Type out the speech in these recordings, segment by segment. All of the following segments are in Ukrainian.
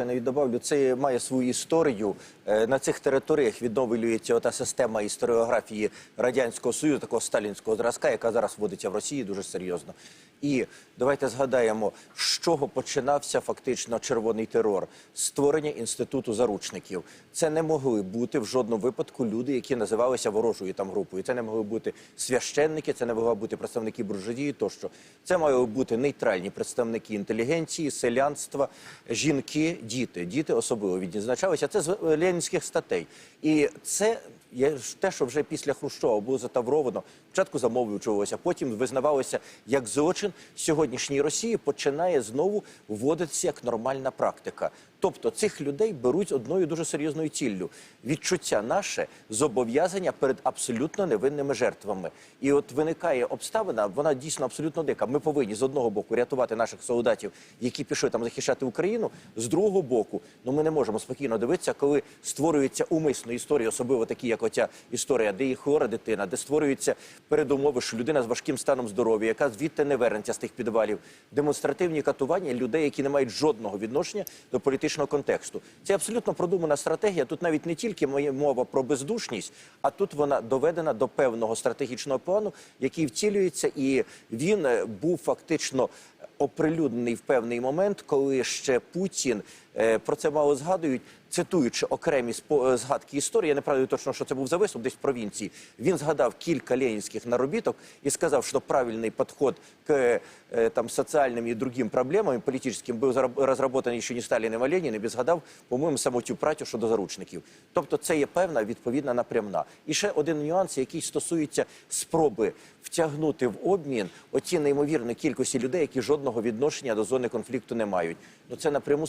колеги навіть добавлю, це має свою історію. Е, На цих територіях відновлюється ота система історіографії радянського союзу, такого сталінського зразка, яка зараз вводиться в Росії дуже серйозно. І давайте згадаємо, з чого починався фактично червоний терор створення інституту заручників. Це не могли бути в жодному випадку люди, які називалися ворожою там групою. Це не могли бути священники, це не могли бути представники буржуазії тощо. Це мали бути нейтральні представники інтелігенції, селянства, жінки, діти. Діти особливо відзначалися. Це з е, ленінських статей. І це є те, що вже після Хрущова було затавровано. Спочатку замовчувалося, потім визнавалося як злочин. Сьогоднішній Росії починає знову вводитися як нормальна практика. Тобто цих людей беруть одною дуже серйозною ціллю відчуття наше зобов'язання перед абсолютно невинними жертвами. І от виникає обставина, вона дійсно абсолютно дика. Ми повинні з одного боку рятувати наших солдатів, які пішли там захищати Україну. З другого боку, ну ми не можемо спокійно дивитися, коли створюється умисно історії, особливо такі, як оця історія, де є хвора дитина, де створюються передумови, що людина з важким станом здоров'я, яка звідти не вернеться з тих підвалів, демонстративні катування людей, які не мають жодного відношення до політичного контексту. Це абсолютно продумана стратегія. Тут навіть не тільки моє мова про бездушність, а тут вона доведена до певного стратегічного плану, який втілюється, і він е, був фактично оприлюднений в певний момент, коли ще Путін е, про це мало згадують. Цитуючи окремі е, згадки історії, я не пригадую точно, що це був за виступ десь в провінції. Він згадав кілька ленінських наробіток і сказав, що правильний підход к е, там соціальним і другим проблемам політичним був розроблений ще не Сталіним, а Леніним, і згадав, по-моєму, саму цю працю щодо заручників. Тобто, це є певна відповідна напрямна. І ще один нюанс, який стосується спроби втягнути в обмін оті неймовірні кількості людей, які жодного відношення до зони конфлікту не мають. Ну це напряму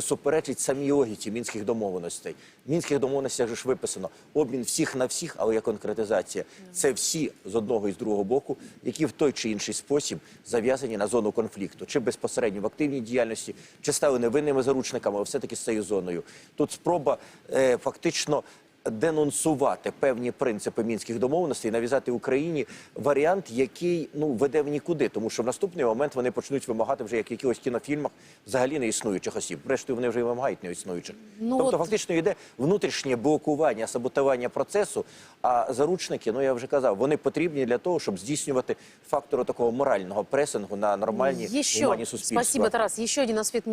суперечить самій логіці мінських домовленостей. В мінських домовленостях же ж виписано обмін всіх на всіх, але є конкретизація. Це всі з одного і з другого боку, які в той чи інший спосіб зав'язані на зону конфлікту, чи безпосередньо в активній діяльності, чи стали невинними заручниками, але все-таки з цією зоною. Тут спроба е, фактично денонсувати певні принципи мінських домовленостей, і нав'язати Україні варіант, який ну веде в нікуди, тому що в наступний момент вони почнуть вимагати вже як якихось кінофільмах взагалі не існуючих осіб. Врешті вони вже і вимагають не існуючих. Ну, тобто, от- фактично йде внутрішнє блокування, саботування процесу. А заручники, ну я вже казав, вони потрібні для того, щоб здійснювати фактор такого морального пресингу на нормальні Еще, гуманні суспільства. спасибо, Тарас. Еще один аспект